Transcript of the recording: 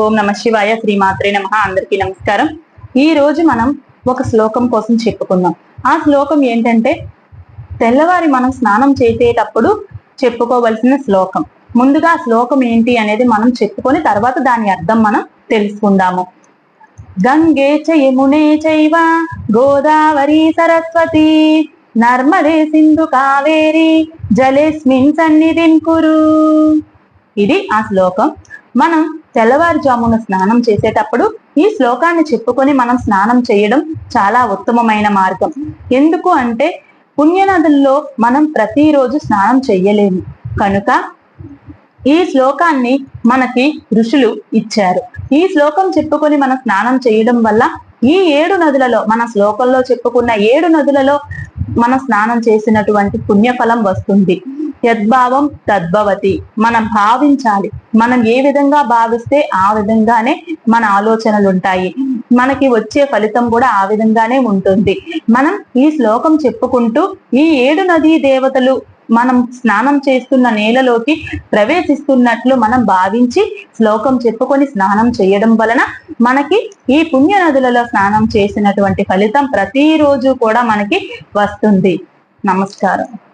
ఓం నమ శివాయ శ్రీమాత్రే నమ. అందరికీ నమస్కారం. ఈ రోజు మనం ఒక శ్లోకం కోసం చెప్పుకుందాం. ఆ శ్లోకం ఏంటంటే తెల్లవారి మనం స్నానం చేసేటప్పుడు చెప్పుకోవలసిన శ్లోకం. ముందుగా ఆ శ్లోకం ఏంటి అనేది మనం చెప్పుకొని తర్వాత దాని అర్థం మనం తెలుసుకుందాము. గంగే చయమునే చైవ గోదావరి సరస్వతి నర్మదే సింధు కావేరి జలేస్మిన్ సన్నిధిన్ కురు. ఇది ఆ శ్లోకం. మనం తెల్లవారుజామున స్నానం చేసేటప్పుడు ఈ శ్లోకాన్ని చెప్పుకొని మనం స్నానం చేయడం చాలా ఉత్తమమైన మార్గం. ఎందుకు అంటే పుణ్యనదుల్లో మనం ప్రతిరోజు స్నానం చెయ్యలేము. కనుక ఈ శ్లోకాన్ని మనకి ఋషులు ఇచ్చారు. ఈ శ్లోకం చెప్పుకొని మనం స్నానం చేయడం వల్ల ఈ ఏడు నదులలో మన శ్లోకంలో చెప్పుకున్న ఏడు నదులలో మనం స్నానం చేసినటువంటి పుణ్యఫలం వస్తుంది. యద్భావం తద్భవతి. మనం భావించాలి. మనం ఏ విధంగా భావిస్తే ఆ విధంగానే మన ఆలోచనలు ఉంటాయి మనకి వచ్చే ఫలితం కూడా ఆ విధంగానే ఉంటుంది. మనం ఈ శ్లోకం చెప్పుకుంటూ ఈ ఏడు నదీ దేవతలు మనం స్నానం చేస్తున్న నేలలోకి ప్రవేశిస్తున్నట్లు మనం భావించి శ్లోకం చెప్పుకొని స్నానం చేయడం వలన మనకి ఈ పుణ్య నదులలో స్నానం చేసినటువంటి ఫలితం ప్రతిరోజు కూడా మనకి వస్తుంది. నమస్కారం.